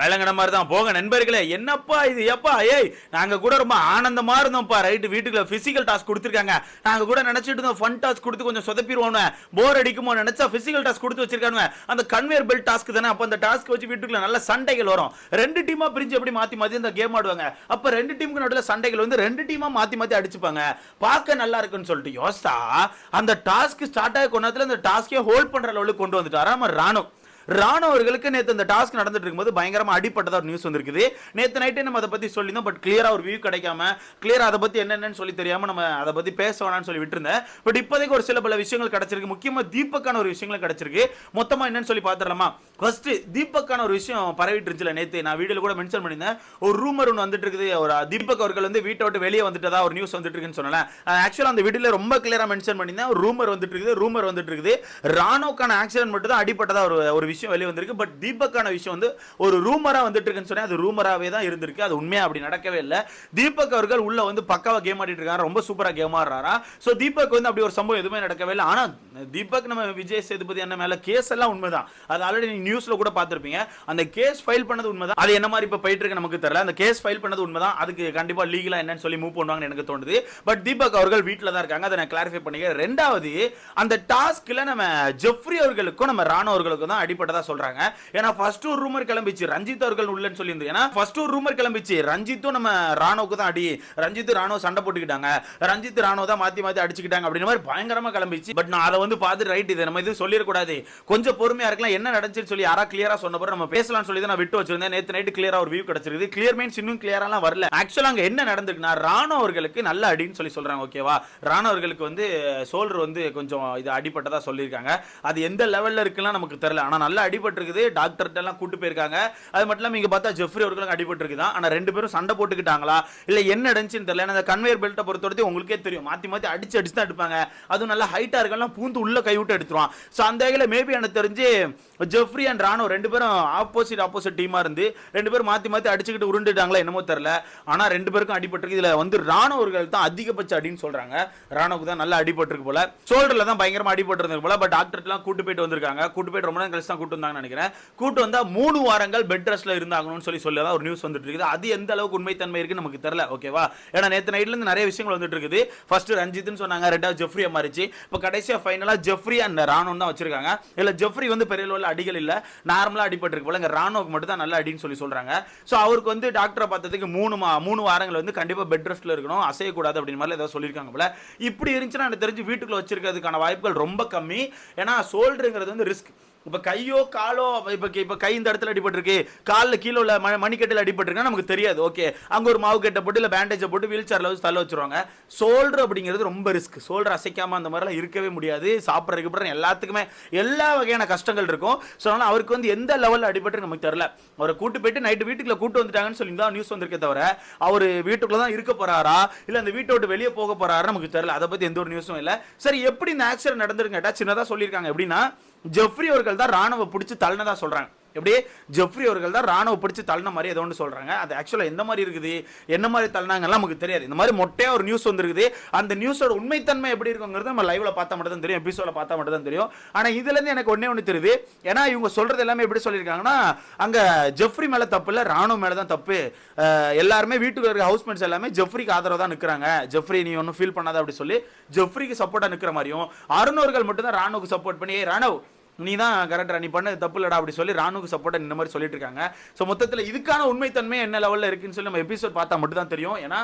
விளங்கின மாதிரி தான் போங்க நண்பர்களே என்னப்பா இது? எப்பா? ஏய் நாங்கள் கூட ரொம்ப ஆனந்தமாக இருந்தோம்ப்பா. ரைட்டு வீட்டுக்குள்ள ஃபிசிக்கல் டாஸ்க் கொடுத்துருக்காங்க. நாங்கள் கூட நினச்சிட்டு இருந்தோம் ஃபன் டாஸ்க் கொடுத்து கொஞ்சம் சொதப்பிடுவோம் போர் அடிக்குமோ நினச்சா ஃபிசிக்கல் டாஸ்க் கொடுத்து வச்சிருக்கானுங்க. அந்த கன்வேர் பெல்ட் டாஸ்க் தானே. அப்போ அந்த டாஸ்க் வச்சு வீட்டுக்குள்ள நல்ல சண்டைகள் வரும். ரெண்டு டீமாக பிரிஞ்சு எப்படி மாற்றி மாற்றி இந்த கேம் ஆடுவாங்க? அப்போ ரெண்டு டீமுக்கு நடுவில் சண்டைகள் வந்து ரெண்டு டீமாக மாற்றி மாற்றி அடிச்சுப்பாங்க. பார்க்க நல்லா இருக்குன்னு சொல்லிட்டு யோசா அந்த டாஸ்க் ஸ்டார்ட் ஆகி கொண்டதுல அந்த டாஸ்கே ஹோல்ட் பண்ணுற லெவலுக்கு கொண்டு வந்துட்டாரா. நம்ம ராணும் ராணுவர்களுக்கு நேற்று இந்த டாஸ்க் நடந்துட்டு இருக்கும்போது பயங்கரமா அடிப்பட்டதா ஒரு நியூஸ் வந்திருக்குது. நேற்று நைட்டே நம்ம அதை பத்தி சொல்லியிருந்தோம் பட் கிளியரா ஒரு வியூ கிடைக்காம கிளியரா அதை பத்தி என்னென்னு சொல்லி தெரியாம நம்ம அதை பத்தி பேச வேணாம்னு சொல்லி விட்டுருந்தேன். பட் இப்போதைக்கு ஒரு சில பல விஷயங்கள் கிடைச்சிருக்கு. முக்கியமா தீபக்கான ஒரு விஷயங்களும் கிடைச்சிருக்கு. மொத்தமா என்னன்னு சொல்லி பாத்துடலாமா ஃபர்ஸ்ட் தீபக்கான ஒரு விஷயம் பரவிட்டு இருந்துச்சுல நேற்று நான் வீடியோல கூட மென்ஷன் பண்ணியிருந்தேன். ஒரு ரூமர் ஒன்று வந்துட்டு இருக்குது. ஒரு தீபக் அவர்கள் வந்து வீட்டை விட்டு வெளியே வந்துட்டதா ஒரு நியூஸ் வந்துட்டு இருக்குன்னு சொன்னேன் ஆக்சுவலாக அந்த வீடியோல ரொம்ப கிளியரா மென்ஷன் பண்ணியிருந்தேன். ரூமர் வந்துட்டு இருக்குது. ரூமர் வந்துட்டு இருக்குது. ராணுவக்கான ஆக்சிடென்ட் மட்டும் தான் அடிப்பட்டதா ஒரு ஒரு விஷயம் வெளியே வந்திருக்கு. பட் தீபக்கான விஷயம் வந்து ஒரு ரூமரா வந்துட்டு இருக்குன்னு சொன்னேன். அது ரூமராவே தான் இருந்திருக்கு. அது உண்மையாக அப்படி நடக்கவே இல்லை. தீபக் அவர்கள் உள்ள வந்து பக்காவா கேம் ஆடிட்டு இருக்காரு? ரொம்ப சூப்பரா கேம் ஆடுறாரா? ஸோ தீபக் வந்து அப்படி ஒரு சம்பவம் எதுவுமே நடக்கவே இல்லை. ஆனா தீபக் நம்ம விஜய் சேதுபதி அண்ணன் மேல கேஸ் எல்லாம் உண்மைதான். அது ஆல்ரெடி நீங்க நியூஸ்ல கூட பார்த்துருப்பீங்க. அந்த கேஸ் ஃபைல் பண்ணது உண்மைதான். அது என்ன மாதிரி இப்போ போயிட்டு இருக்கு நமக்கு தெரியல. அந்த கேஸ் ஃபைல் பண்ணது உண்மைதான். அதுக்கு கண்டிப்பா லீகலா என்னன்னு சொல்லி மூவ் பண்ணுவாங்கன்னு எனக்கு தோணுது. பட் தீபக் அவர்கள் வீட்டில் தான் இருக்காங்க. அதை நான் கிளாரிஃபை பண்ணிக்கிறேன். ரெண்டாவது அந்த டாஸ்கில் நம்ம ஜெஃப்ரி அவர்களுக்கும் நம்ம ராணுவர்களுக்கும் தான் அடிப்படை அடிப்பட்டதா சொல்றாங்க. ஏன்னா ஃபர்ஸ்ட் ஒரு ரூமர் கிளம்பிச்சு ரஞ்சித் அவர்கள் உள்ளன்னு சொல்லியிருந்து ஏன்னா ஃபர்ஸ்ட் ஒரு ரூமர் கிளம்பிச்சு ரஞ்சித்தும் நம்ம ராணுவுக்கு தான் அடி ரஞ்சித் ராணுவ சண்டை போட்டுக்கிட்டாங்க. ரஞ்சித் ராணுவ தான் மாத்தி மாத்தி அடிச்சுக்கிட்டாங்க அப்படின்ற மாதிரி பயங்கரமா கிளம்பிச்சு. பட் நான் அதை வந்து பார்த்து ரைட் இது நம்ம இது சொல்லிடக்கூடாது. கொஞ்சம் பொறுமையா இருக்கலாம் என்ன நடந்துச்சுன்னு சொல்லி யாரா கிளியரா சொன்ன நம்ம பேசலாம்னு சொல்லி தான் நான் விட்டு வச்சிருந்தேன். நேத்து நைட்டு கிளியரா ஒரு வியூ கிடைச்சிருக்கு கிளியர் மீன்ஸ் இன்னும் கிளியராலாம் வரல. ஆக்சுவலா அங்க என்ன நடந்திருக்குன்னா ராணுவ அவர்களுக்கு நல்ல அடின்னு சொல்லி சொல்றாங்க ஓகேவா ராணுவ அவர்களுக்கு வந்து சோல்டர் வந்து கொஞ்சம் இது அடிப்பட்டதா சொல்லியிருக்காங்க. அது எந்த லெவல்ல இருக்குலாம் நமக்கு தெரியல. ஆனா நல்லா அடிபட்டிருக்குது. டாக்டர்கிட்ட எல்லாம் கூட்டு போயிருக்காங்க. அது மட்டும் இல்லாம இங்க பார்த்தா ஜெஃப்ரி அவர்களுக்கு அடிபட்டிருக்குதான். ஆனா ரெண்டு பேரும் சண்டை போட்டுக்கிட்டாங்களா? இல்ல என்ன நடந்துச்சுன்னு தெரியல. அந்த கன்வேயர் பெல்ட்டை பொறுத்தவரைக்கும் உங்களுக்கே தெரியும். மாத்தி மாத்தி அடிச்சு அடிச்சு தான் எடுப்பாங்க. அதுவும் நல்லா ஹைட்டா இருக்கலாம் பூந்து உள்ள கை விட்டு எடுத்துருவான். ஸோ அந்த வகையில் மேபி எனக்கு தெரிஞ்சு ஜெஃப்ரி அண்ட் ராணோ ரெண்டு பேரும் ஆப்போசிட் ஆப்போசிட் டீமா இருந்து ரெண்டு பேரும் மாத்தி மாத்தி அடிச்சுக்கிட்டு உருண்டுட்டாங்களா என்னமோ தெரியல. ஆனா ரெண்டு பேருக்கும் அடிபட்டிருக்கு. இதுல வந்து ராணுவர்கள் தான் அதிகபட்ச அடின்னு சொல்றாங்க. ராணுவுக்கு தான் நல்லா அடிபட்டிருக்கு போல. சோல்டர்ல தான் பயங்கரமா அடிபட்டிருந்தது போல. பட் டாக்டர்லாம் கூட்டு போயிட்டு வந்திருக்காங்க. கூட்டு போயிட்டு ரொம்ப நேரம் கழிச்சு தான் கூட்டு வந்தாங்கன்னு நினைக்கிறேன். கூட்டு வந்தால் மூணு வாரங்கள் பெட் ரெஸ்ட்ல இருந்தாங்கன்னு சொல்லி சொல்லி ஒரு நியூஸ் வந்துட்டு இருக்குது. அது எந்த அளவுக்கு உண்மைத்தன்மை இருக்குன்னு நமக்கு தெரியல ஓகேவா ஏன்னா நேற்று நைட்லேருந்து நிறைய விஷயங்கள் வந்துட்டு இருக்குது. ஃபர்ஸ்ட் ரஞ்சித்னு சொன்னாங்க ரெண்டாவது ஜெஃப்ரியா மாறிச்சு இப்போ கடைசியா ஃபைனலாக ஜெஃப்ரி அண்ட் ராணுவம் தான் வச்சிருக்காங்க. இல்லை ஜெஃப்ரி வந்து பெரிய லெவலில் அடிகள் இல்லை. நார்மலாக அடிபட்டிருக்கு போல. இங்க ராணுவுக்கு மட்டும் தான் நல்ல அடின்னு சொல்லி சொல்றாங்க. ஸோ அவருக்கு வந்து டாக்டரை பார்த்ததுக்கு மூணு மா மூணு வாரங்கள் வந்து கண்டிப்பாக பெட் ரெஸ்ட்ல இருக்கணும். அசையக்கூடாது அப்படின்னு மாதிரி ஏதாவது சொல்லியிருக்காங்க போல. இப்படி இருந்துச்சுன்னா எனக்கு தெரிஞ்சு வீட்டுக்குள்ள வச்சிருக்கிறதுக்கான வாய்ப்புகள் ரொம்ப கம்மி. ஏன்னா சோல்டருங்கிறது வந்து ரிஸ்க் இப்போ கையோ காலோ இப்போ இப்போ கை இந்த இடத்துல அடிபட்டிருக்கு. காலில் கீழே உள்ள ம மணிக்கட்டில் அடிபட்டிருக்குன்னா நமக்கு தெரியாது. ஓகே. அங்கே ஒரு மாவு கட்டை போட்டு இல்லை பேண்டேஜை போட்டு வீல் சேரில் வச்சு தள்ள வச்சிருவாங்க. சோல்டர் அப்படிங்கிறது ரொம்ப ரிஸ்க் சோல்டர் அசைக்காமல் அந்த மாதிரிலாம் இருக்கவே முடியாது. சாப்பிட்றதுக்கு அப்புறம் எல்லாத்துக்குமே எல்லா வகையான கஷ்டங்கள் இருக்கும். ஸோ அதனால் அவருக்கு வந்து எந்த லெவலில் அடிபட்டு நமக்கு தெரியல. அவரை கூட்டு போயிட்டு நைட்டு வீட்டுக்குள்ள கூட்டு வந்துட்டாங்கன்னு சொல்லி தான் நியூஸ் வந்திருக்கே தவிர அவர் வீட்டுக்குள்ள தான் இருக்க போறாரா? இல்லை அந்த வீட்டை விட்டு வெளியே போக போறாரா நமக்கு தெரியல. அதை பற்றி எந்த ஒரு நியூஸும் இல்லை. சரி எப்படி இந்த ஆக்சிடென்ட் நடந்திருக்கு கேட்டால் சின்னதாக சொல்லியிருக்காங்க. எப்படின்னா ஜெஃப்ரி அவர்கள் தான் ராணுவ பிடிச்சி தள்ளினதா சொல்றாங்க. எப்படி ஜெஃப்ரி அவர்கள் தான் ராணுவ பிடிச்சி தள்ளின மாதிரி ஏதோ ஒன்று சொல்கிறாங்க அது ஆக்சுவலாக எந்த மாதிரி இருக்குது? என்ன மாதிரி தள்ளினாங்கலாம் நமக்கு தெரியாது. இந்த மாதிரி மொட்டையாக ஒரு நியூஸ் வந்துருக்குது. அந்த நியூஸோட உண்மைத்தன்மை எப்படி இருக்குங்கிறது நம்ம லைவ்ல பார்த்தா மட்டும் தான் தெரியும் எபிசோட பார்த்தா மட்டும் தான் தெரியும் ஆனால் இதுலேருந்து எனக்கு ஒன்றே ஒன்று தெரியுது. ஏன்னா இவங்க சொல்கிறது எல்லாமே எப்படி சொல்லியிருக்காங்கன்னா அங்கே ஜெஃப்ரி மேலே தப்பு இல்லை ராணுவ மேலே தான் தப்பு. எல்லாருமே வீட்டுக்கு இருக்க ஹவுஸ்மேட்ஸ் எல்லாமே ஜெஃப்ரிக்கு ஆதரவு தான் நிற்கிறாங்க ஜெஃப்ரி நீ ஒன்றும் ஃபீல் பண்ணாத அப்படி சொல்லி ஜெஃப்ரிக்கு சப்போர்ட்டாக நிற்கிற மாதிரியும் அருணவர்கள் மட்டும் தான் ராணுவுக்கு சப்போர்ட் பண்ணி ஏய் ராணுவ் நீ தான் கரெக்டா நீ பண்ணது தப்பு இல்லடா அப்படி சொல்லி ராணுக்கு சப்போர்ட் இந்த மாதிரி சொல்லிட்டு இருக்காங்க ஸோ மொத்தத்தில் இதுக்கான உண்மைத்தன்மை என்ன லெவலில் இருக்குன்னு சொல்லி நம்ம எபிசோட் பார்த்தா மட்டும் தான் தெரியும். ஏன்னா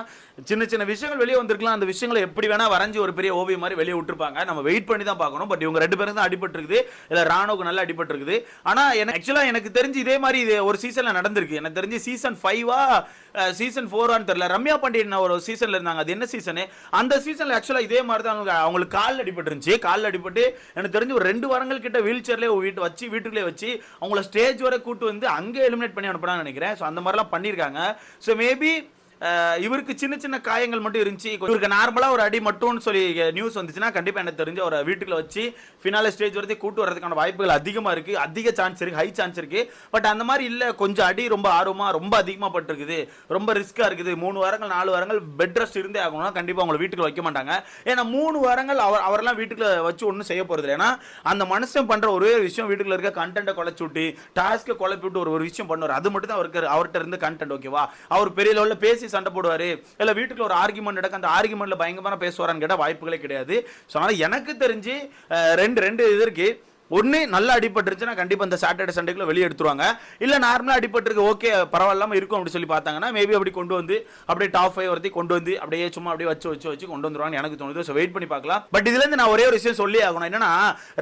சின்ன சின்ன விஷயங்கள் வெளியே வந்திருக்கலாம். அந்த விஷயங்களை எப்படி வேணா வரைஞ்சி ஒரு பெரிய ஓவியம் மாதிரி வெளியே விட்டுருப்பாங்க. நம்ம வெயிட் பண்ணி தான் பார்க்கணும். பட் இவங்க ரெண்டு பேரும் தான் அடிபட்டுருக்குது. இல்லை ராணுவுக்கு நல்லா அடிபட்டுருக்குது. ஆனால் எனக்கு ஆக்சுவலாக எனக்கு தெரிஞ்சு இதே மாதிரி இது ஒரு சீசனில் நடந்திருக்கு. எனக்கு தெரிஞ்சு சீசன் ஃபைவாக சீசன் ஃபோரான்னு தெரியல. ரம்யா பாண்டியன் ஒரு சீசனில் இருந்தாங்க? அது என்ன சீசனு அந்த சீசனில் ஆக்சுவலாக இதே மாதிரி தான் அவங்க அவங்களுக்கு காலில் அடிபட்டுருந்துச்சு காலில் அடிபட்டு எனக்கு தெரிஞ்சு ஒரு ரெண்டு வாரங்கள் கிட்ட வீல் சேர்லேயே வீட்டு வச்சு வீட்டுக்குள்ளே வச்சு அவங்கள ஸ்டேஜ் வரை கூட்டு வந்து அங்கே எலிமினேட் பண்ணி அனுப்புறான்னு நினைக்கிறேன். ஸோ அந்த மாதிரிலாம் பண்ணியிருக்காங்க. ஸோ மேபி இவருக்கு சின்ன சின்ன காயங்கள் மட்டும் இருந்துச்சு. இவருக்கு நார்மலா ஒரு அடி மட்டும்னு சொல்லி நியூஸ் வந்துச்சுன்னா கண்டிப்பா எனக்கு தெரிஞ்சு அவரை வீட்டுக்குள்ள வச்சு ஃபினால ஸ்டேஜ் வரைக்கும் கூட்டு வரதுக்கான வாய்ப்புகள் அதிகமா இருக்கு. அதிக சான்ஸ் இருக்கு ஹை சான்ஸ் இருக்கு. பட் அந்த மாதிரி இல்ல கொஞ்சம் அடி ரொம்ப ஆர்வமா ரொம்ப அதிகமா பட்டிருக்குது. ரொம்ப ரிஸ்கா இருக்குது. மூணு வாரங்கள் நாலு வாரங்கள் பெட் ரெஸ்ட் இருந்தே ஆகணும்னா கண்டிப்பா அவங்களை வீட்டுக்குள்ள வைக்க மாட்டாங்க. ஏன்னா மூணு வாரங்கள் அவர் அவரெல்லாம் வீட்டுக்குள்ள வச்சு ஒன்றும் செய்ய போறது ஏன்னா அந்த மனுஷன் பண்ற ஒரே விஷயம் வீட்டுக்குள்ள இருக்க கண்டென்ட்டை குலைச்சு விட்டு டாஸ்க்கை குழப்பி விட்டு ஒரு ஒரு விஷயம் பண்ணுவார். அது மட்டும் தான் அவருக்கு அவர்கிட்ட இருந்து கண்டென்ட் ஓகேவா அவர் பெரிய லெவலில் பேசி சண்டை போடுவார். இல்லை வீட்டுக்குள்ள ஒரு ஆர்குமெண்ட் நடக்கும் அந்த ஆர்குமெண்ட்டில் பயங்கரமான பேசுவாரான்னு கேட்டால் வாய்ப்புகளே கிடையாது. ஸோ அதனால் எனக்கு தெரிஞ்சு ரெண்டு ரெண்டு இது இருக்குது ஒன்று நல்லா அடிபட்டுருச்சுன்னா கண்டிப்பாக இந்த சாட்டர்டே சண்டேக்குள்ள வெளியே எடுத்துருவாங்க. இல்லை நார்மலாக அடிபட்டுருக்கு ஓகே பரவாயில்லாமல் இருக்கும் அப்படி சொல்லி பார்த்தாங்கன்னா மேபி அப்படி கொண்டு வந்து அப்படியே டாப் ஃபைவ் வரத்தி கொண்டு வந்து அப்படியே சும்மா அப்படியே வச்சு வச்சு வச்சு கொண்டு வந்துருவாங்க எனக்கு தோணுது. ஸோ வெயிட் பண்ணி பார்க்கலாம். பட் இதுலேருந்து நான் ஒரே ஒரு விஷயம் சொல்லி ஆகணும். என்னன்னா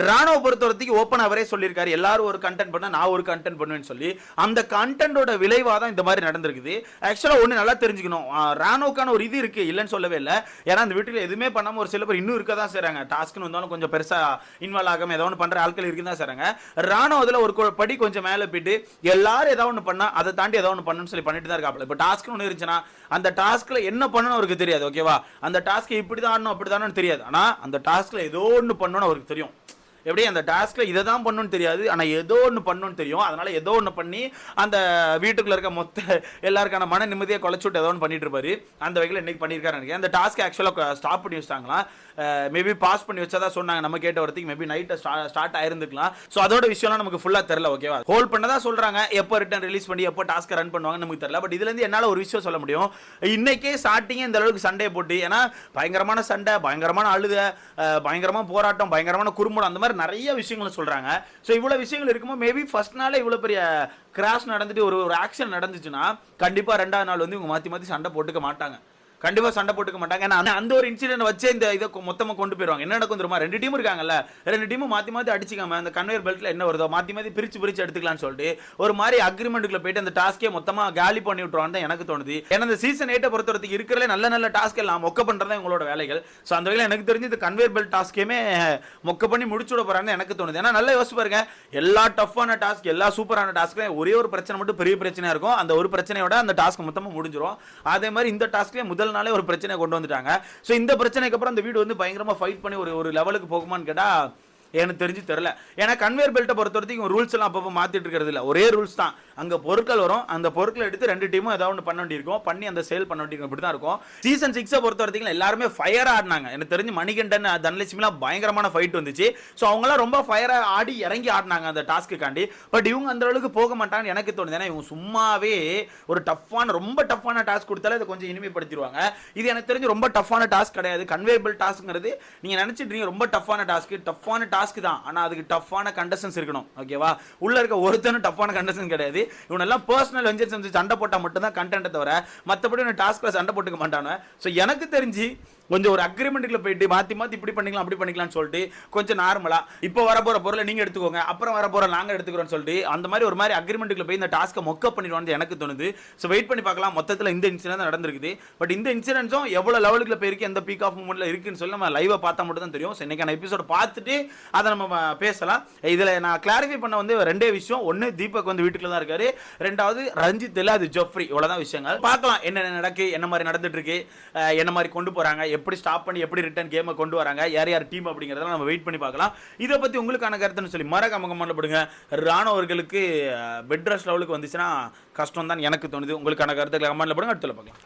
ராணுவ பொறுத்த வரைக்கும் ஓப்பன் அவரே சொல்லியிருக்காரு. எல்லாரும் ஒரு கண்டென்ட் பண்ண நான் ஒரு கண்டென்ட் பண்ணுவேன்னு சொல்லி. அந்த கண்டென்ட்டோட விளைவாக தான் இந்த மாதிரி நடந்திருக்குது. ஆக்சுவலாக ஒன்று நல்லா தெரிஞ்சுக்கணும். ராணுவக்கான ராணுவுக்கான ஒரு இது இருக்குது இல்லைன்னு சொல்லவே இல்லை. ஏன்னா அந்த வீட்டில் எதுவுமே பண்ணாமல் ஒரு சில பேர் இன்னும் இருக்க தான் செய்கிறாங்க டாஸ்க்னு வந்தாலும் கொஞ்சம் பெருசாக இன்வால்வ் ஆகாம ஏதோ ஒன்று பண்ணுற ஆட்கள் இருக்கு தான் சாருங்க ராணுவம் அதில் ஒரு படி கொஞ்சம் மேலே போயிட்டு எல்லாரும் ஏதாவது ஒன்று பண்ணா அதை தாண்டி ஏதாவது ஒன்று பண்ணணும்னு சொல்லி பண்ணிட்டு தான் இருக்காப்ல இப்போ டாஸ்க்னு ஒன்று இருந்துச்சுன்னா அந்த டாஸ்க்ல என்ன பண்ணணும் அவருக்கு தெரியாது ஓகேவா அந்த டாஸ்க் இப்படி தான் ஆடணும் அப்படி தானும் தெரியாது. ஆனால் அந்த டாஸ்க்ல ஏதோ ஒன்று பண்ணணும்னு அவருக்கு தெரியும். எப்படி அந்த டாஸ்க்கில் இதை தான் பண்ணணும்னு தெரியாது. ஆனால் ஏதோ ஒன்று பண்ணணும்னு தெரியும். அதனால் ஏதோ ஒன்று பண்ணி அந்த வீட்டுக்குள்ளே இருக்க மொத்த எல்லாருக்கான மன நிம்மதியை குலைச்சு விட்டு ஏதோ ஒன்று பண்ணிட்டு இருப்பாரு. அந்த வகையில் இன்னைக்கு பண்ணியிருக்காரு நினைக்கிறேன். அந்த டாஸ்க் ஆக்சுவலாக ஸ்டாப் பண்ணி வச்சிட்டாங்களாம் மேபி பாஸ் பண்ணி வச்சதா சொன்னாங்க. நம்ம கேட்ட வரத்துக்கு மேபி நைட்டை ஸ்டார்ட் ஆயிருந்துக்கலாம். ஸோ அதோட விஷயம்லாம் நமக்கு ஃபுல்லாக தெரில ஓகேவா ஹோல்ட் பண்ணதா சொல்கிறாங்க எப்போ ரிட்டர்ன் ரிலீஸ் பண்ணி எப்போ டாஸ்க்கை ரன் பண்ணுவாங்க நமக்கு தெரில பட் இதுலேருந்து என்னால் ஒரு விஷயம் சொல்ல முடியும். இன்னைக்கே ஸ்டார்டிங்கே இந்த அளவுக்கு சண்டே போட்டு ஏன்னா பயங்கரமான சண்டை பயங்கரமான அழுத பயங்கரமான போராட்டம் பயங்கரமான குறும்படம் அந்த மாதிரி நிறைய விஷயங்களை சொல்றாங்க. ஸோ இவ்வளோ விஷயங்கள் இருக்கும்போது மேபி ஃபஸ்ட் நாளே இவ்வளோ பெரிய கிராஷ் நடந்துட்டு ஒரு ஒரு ஆக்ஷன் நடந்துச்சுன்னா கண்டிப்பாக ரெண்டாவது நாள் வந்து இவங்க மாற்றி மாற்றி சண்டை போட்டுக்க மாட்டாங்க. கண்டிப்பா சண்டை போட்டுக்க மாட்டாங்க. ஏன்னா அந்த- அந்த ஒரு இன்சிடென்ட் வச்சே இந்த இதை மொத்தமாக மொத்தமா கொண்டு போயிருவாங்க. என்ன நடக்கும் தெரியுமா? ரெண்டு டீம் இருக்காங்கல்ல. ரெண்டு டீமும் மாத்தி மாத்தி அடிச்சுக்காம அந்த கன்வேர் பெல்ட்ல என்ன வருதோ மாத்தி மாத்தி பிரிச்சு பிரிச்சு எடுத்துக்கலாம்னு சொல்லிட்டு ஒரு மாதிரி அக்ரிமெண்ட்டுக்குள்ள போயிட்டு அந்த டாஸ்க்கே மொத்தமா காலி பண்ணி விட்டுருவான்னு தான் எனக்கு தோணுது. ஏன்னா இந்த சீசன் எயிட்டை பொறுத்தவரைக்கும் இருக்கிறதே நல்ல நல்ல டாஸ்க் எல்லாம் மொக்க பண்றதா உங்களோட வேலைகள். ஸோ அந்த வகையில் எனக்கு தெரிஞ்சு இந்த கன்வேர் பெல்ட் டாஸ்க்கையுமே மொக்க பண்ணி முடிச்சு விட போறாங்கன்னு எனக்கு தோணுது. ஏன்னா நல்லா யோசிச்சு பாருங்க. எல்லா டஃப்பான டாஸ்க் எல்லா சூப்பரான டாஸ்க்லையும் ஒரே ஒரு பிரச்சனை மட்டும் பெரிய பிரச்சனையா இருக்கும். அந்த ஒரு பிரச்சனையோட அந்த டாஸ்க் மொத்தமா முடிஞ்சிடும் அதே மாதிரி இந்த டாஸ்க்லேயே முதல் நாளே ஒரு பிரச்சனை கொண்டு வந்துட்டாங்க. ஸோ இந்த பிரச்சனைக்கு அப்புறம் அந்த வீடு வந்து பயங்கரமா ஃபைட் பண்ணி ஒரு ஒரு லெவலுக்கு போகுமான்னு கேட்டால் எனக்கு தெரிஞ்சு தெரில ஏன்னா கன்வேர் பெல்ட்டை பொறுத்த வரைக்கும் ரூல்ஸ் எல்லாம் அப்பப்போ மாற்றிட்டு இருக்கிறது இல்லை. ஒரே ரூல்ஸ் தான். அங்கே பொருட்கள் வரும். அந்த பொருட்களை எடுத்து ரெண்டு டீமும் ஏதாவது ஒன்று பண்ண வேண்டியிருக்கும். பண்ணி அந்த சேல் பண்ண வேண்டியிருக்கும். இப்படி தான் இருக்கும் சீசன் சிக்ஸை பொறுத்த வரைக்கும் எல்லாருமே ஃபயர் ஆடினாங்க. எனக்கு தெரிஞ்சு மணிகண்டன் தனலட்சுமிலாம் பயங்கரமான ஃபைட் வந்துச்சு. ஸோ அவங்களாம் ரொம்ப ஃபயராக ஆடி இறங்கி ஆடினாங்க அந்த டாஸ்க்குக்காண்டி பட் இவங்க அந்த அளவுக்கு போக மாட்டாங்கன்னு எனக்கு தோணுது. ஏன்னா இவங்க சும்மாவே ஒரு டஃப்பான ரொம்ப டஃப்பான டாஸ்க் கொடுத்தாலே அதை கொஞ்சம் இனிமைப்படுத்திடுவாங்க. இது எனக்கு தெரிஞ்சு ரொம்ப டஃப்பான டாஸ்க் கிடையாது. கன்வேபிள் டாஸ்க்ங்கிறது நீங்கள் நினச்சிட்டு ரொம்ப டஃப்பான டாஸ்க்கு டஃப்பான டாஸ்க் தான். ஆனால் அதுக்கு டஃப்பான கண்டஸ்டன்ஸ் இருக்கணும். ஓகேவா உள்ளே இருக்க ஒருத்தனும் டஃப்பான கண்டஸ்டன்ஸ் கிடையாது. இவனெல்லாம் பர்சனல் வெஞ்சர்ஸ் வந்து சண்டை போட்டால் மட்டும்தான் கண்டென்ட்டை தவிர மற்றபடி இவன் டாஸ்க்கில் சண்டை போட்டுக்க மாட்டானு. ஸோ எனக்கு தெரிஞ்சு கொஞ்சம் ஒரு அக்ரிமெண்ட்டுக்குள்ள போயிட்டு மாற்றி மாற்றி இப்படி பண்ணிக்கலாம் அப்படி பண்ணிக்கலாம்னு சொல்லிட்டு கொஞ்சம் நார்மலாக இப்போ வர போகிற பொருளை நீங்கள் எடுத்துக்கோங்க அப்புறம் வர போற நாங்கள் எடுத்துக்கிறோம்னு சொல்லிட்டு அந்த மாதிரி ஒரு மாதிரி அக்ரிமெண்ட்டுக்குள்ள போய் இந்த டாஸ்க்கை மொக்க பண்ணிடுவான்னு எனக்கு தோணுது. ஸோ வெயிட் பண்ணி பார்க்கலாம். மொத்தத்தில் இந்த இன்சிடென்ட் நடந்திருக்குது. பட் இந்த இன்சிடென்ட்ஸும் எவ்வளோ லெவலுக்குள்ள போயிருக்கு எந்த பீக் ஆஃப் மூமெண்ட்டில் இருக்குன்னு சொல்லி நம்ம லைவை பார்த்தா மட்டும் தான் தெரியும். ஸோ இன்றைக்கான எபிசோட் பார்த்துட்டு அதை நம்ம பேசலாம். இதில் நான் கிளாரிஃபை பண்ண வந்து ரெண்டே விஷயம். ஒன்று தீபக் வந்து வீட்டுக்குள்ள தான் இருக்காரு. ரெண்டாவது ரஞ்சித் இல்லை அது ஜோஃப்ரி இவ்வளோதான் விஷயங்கள். பார்க்கலாம் என்னென்ன நடக்கு என்ன மாதிரி நடந்துட்டு இருக்கு என்ன மாதிரி கொண்டு போகிறாங்க எப்படி ஸ்டாப் பண்ணி எப்படி ரிட்டர்ன் கேமை கொண்டு வராங்க யார் யார் டீம் அப்படிங்கிறதெல்லாம் நம்ம வெயிட் பண்ணி பார்க்கலாம். இதை பற்றி உங்களுக்கான கருத்துன்னு சொல்லி மறக்காம கமெண்ட்ல போடுங்க. ராணுவர்களுக்கு பெட் லெவலுக்கு வந்துச்சுன்னா கஷ்டம் தான் எனக்கு தோணுது. உங்களுக்கான கருத்துக்களை கமெண்ட்ல போடுங்க அடுத்துல பார்க்கலாம்.